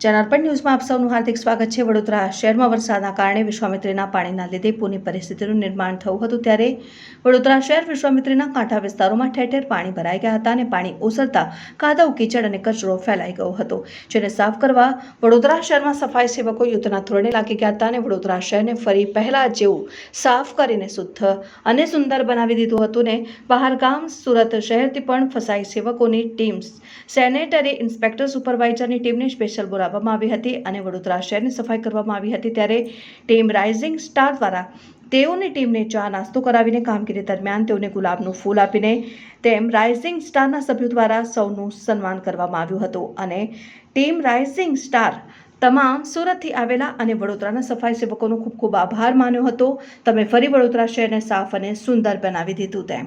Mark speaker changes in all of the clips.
Speaker 1: જનાર્પણ ન્યૂઝમાં આપ સૌનું હાર્દિક સ્વાગત છે. વડોદરા શહેરમાં વરસાદના કારણે વિશ્વામિત્રીના પાણીના લીધે પૂરની પરિસ્થિતિનું નિર્માણ થયું હતું ત્યારે વડોદરા શહેર વિશ્વામિત્રીના કાંઠા વિસ્તારોમાં ઠેર ઠેર પાણી ભરાઈ ગયા હતા અને પાણી ઓસરતા કાદવ, કીચડ અને કચરો ફેલાઈ ગયો હતો, જેને સાફ કરવા વડોદરા શહેરમાં સફાઈ સેવકો યુદ્ધના ધોરણે લાગી ગયા હતા અને વડોદરા શહેરને ફરી પહેલા જેવું સાફ કરીને શુદ્ધ અને સુંદર બનાવી દીધું હતું ને બહારગામ સુરત શહેરથી પણ ફસાઈ સેવકોની ટીમ સેનેટરી ઇન્સ્પેક્ટર, સુપરવાઇઝરની ટીમને સ્પેશિયલ બોલાવવામાં આવી હતી અને વડોદરા શહેરની સફાઈ કરવામાં આવી હતી ત્યારે ટીમ રાઇઝિંગ સ્ટાર દ્વારા તેઓની ટીમને ચા નાસ્તો કરાવીને કામગીરી દરમિયાન તેઓને ગુલાબનું ફૂલ આપીને તેમ રાઇઝિંગ સ્ટારના સભ્યો દ્વારા સૌનું સન્માન કરવામાં આવ્યું હતું અને ટીમ રાઇઝિંગ સ્ટાર તમામ સુરતથી આવેલા અને વડોદરાના સફાઈ સેવકોનો ખૂબ ખૂબ આભાર માન્યો હતો. તમે ફરી વડોદરા શહેરને સાફ અને સુંદર બનાવી દીધું તેમ.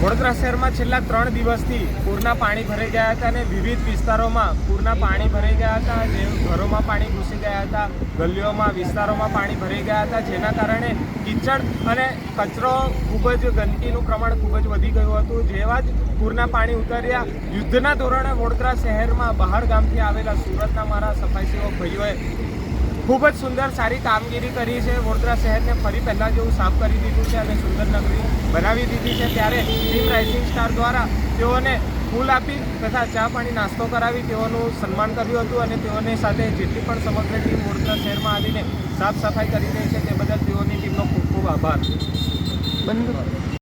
Speaker 2: વડોદરા શહેરમાં છેલ્લા ત્રણ દિવસથી પૂરના પાણી ભરાઈ ગયા હતા અને વિવિધ વિસ્તારોમાં પૂરના પાણી ભરાઈ ગયા હતા. જે ઘરોમાં પાણી ઘૂસી ગયા હતા, ગલીઓમાં, વિસ્તારોમાં પાણી ભરાઈ ગયા હતા, જેના કારણે કિચડ અને કચરો ખૂબ જ ગંદકીનું પ્રમાણ ખૂબ જ વધી ગયું હતું. જેવા જ પૂરના પાણી ઉતર્યા. યુદ્ધના ધોરણે વડોદરા શહેરમાં બહાર ગામથી આવેલા સુરતના મારા સફાઈ સેવક ભાઈઓએ ખૂબ જ સુંદર સારી કામગીરી કરી છે. વડોદરા શહેરને ફરી પહેલાં જેવું સાફ કરી દીધું છે અને સુંદર નગરી બનાવી દીધી છે. ત્યારે ટીમ રાઇઝિંગ સ્ટાર દ્વારા તેઓને ફૂલ આપી તથા ચા પાણી નાસ્તો કરાવી તેઓનું સન્માન કર્યું હતું અને તેઓની સાથે જેટલી પણ સમગ્ર ટીમ વડોદરા શહેરમાં આવીને સાફ સફાઈ કરી રહી છે તે બદલ તેઓની ટીમનો ખૂબ ખૂબ આભાર. બંધ